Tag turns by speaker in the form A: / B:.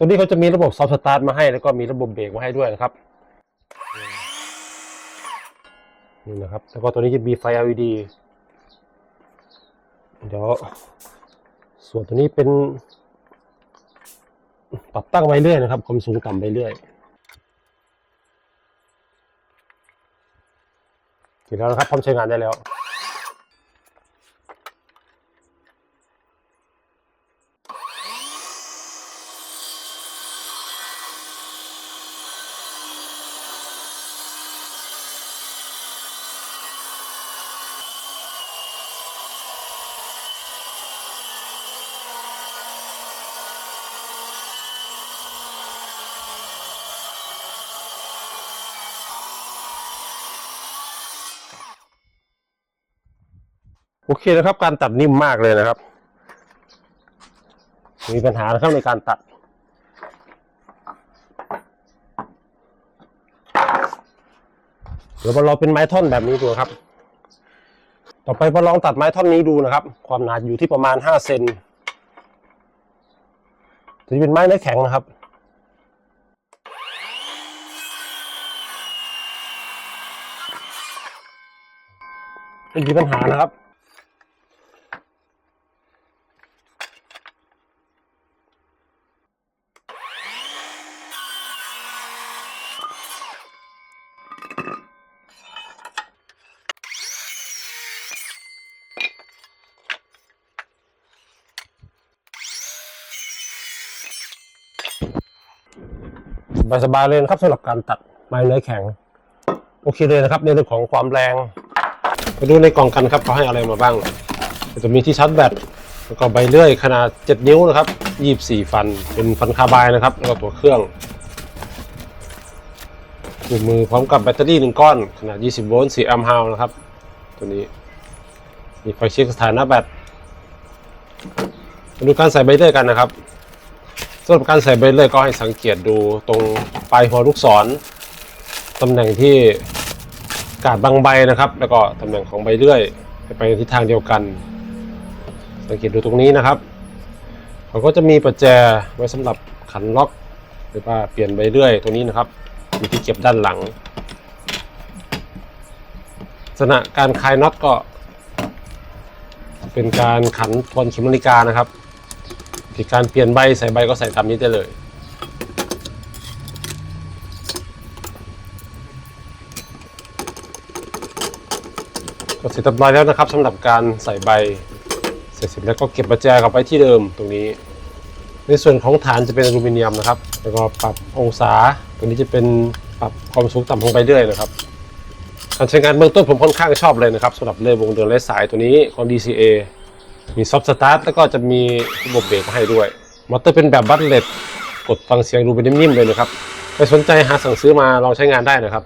A: ตัวนี้เขาจะมีระบบซอฟต์สตาร์ทมาให้ แล้วก็มีระบบเบรกมาให้ด้วยนะครับนี่นะครับ แล้วก็ตัวนี้จะมีไฟ LED เดี๋ยวส่วนตัวนี้เป็น ปรับตั้งไว้เรื่อยนะครับความสูงต่ำไปเรื่อยเสร็จแล้วนะครับพร้อมใช้งานได้แล้ว โอเคนะครับ การตัดนิ่มมากเลยนะครับ มีปัญหานะครับในการตัด เดี๋ยวมาเป็นไม้ท่อนแบบนี้ดูครับ ต่อไปมาลองตัดไม้ท่อนนี้ดูนะครับ ความหนาอยู่ที่ประมาณ5เซนจะเป็นไม้เนื้อแข็งนะครับไม่มีปัญหานะครับ สบายๆเลยนะครับสำหรับการตัดไม้เนื้อแข็ง โอเคเลยนะครับในเรื่องของความแรงมาดูในกล่องกันครับเขาให้อะไรมาบ้างจะมีที่ชาร์จแบตแล้วก็ใบเลื่อยขนาด 7 นิ้วนะครับ 24 ฟัน เป็นฟันคาบายนะครับ แล้วก็ตัวเครื่อง ถุงมือพร้อมกับแบตเตอรี่หนึ่งก้อน ขนาด 20 โวลต์4แอมป์ฮาวนะครับ ตัวนี้ มีไฟเช็คสถานะแบตมาดูการใส่ใบเลื่อยกันนะครับสำหรับการใส่ใบเลื่อยก็ให้สังเกตดูตรงปลายหัวลูกศรตำแหน่งที่กาดบางใบนะครับ แล้วก็ตำแหน่งของใบเลื่อยไปในทิศทางเดียวกัน สังเกตดูตรงนี้นะครับเขาก็จะมีประแจไว้สำหรับขันล็อก หรือว่าเปลี่ยนใบเลื่อยตัวนี้นะครับ มีที่เก็บด้านหลังลักษณะการคลายน็อตก็ เป็นการขันทวนเข็มนาฬิกานะครับที่การเปลี่ยนใบใส่ใบก็ใส่ตามนี้ได้เลย ก็เสร็จเรียบร้อยแล้วนะครับสำหรับการใส่ใบเสร็จสิ้นแล้วก็เก็บประแจกลับไปที่เดิมตรงนี้ ในส่วนของฐานจะเป็นอลูมิเนียมนะครับ แล้วก็ปรับองศาตัวนี้จะเป็นปรับความสูงต่ำลงไปเรื่อยนะครับการใช้งานเบื้องต้นผมค่อนข้างชอบเลยนะครับสำหรับเล่ยวงเดือนและสายตัวนี้ของ DCA มีซอฟต์สตาร์ทแล้วก็จะมีระบบเบรกมาให้ด้วย มอเตอร์เป็นแบบบัตเลตกดฟังเสียงดูเป็นนิ่มๆเลยนะครับใครสนใจหาสั่งซื้อมาลองใช้งานได้นะครับ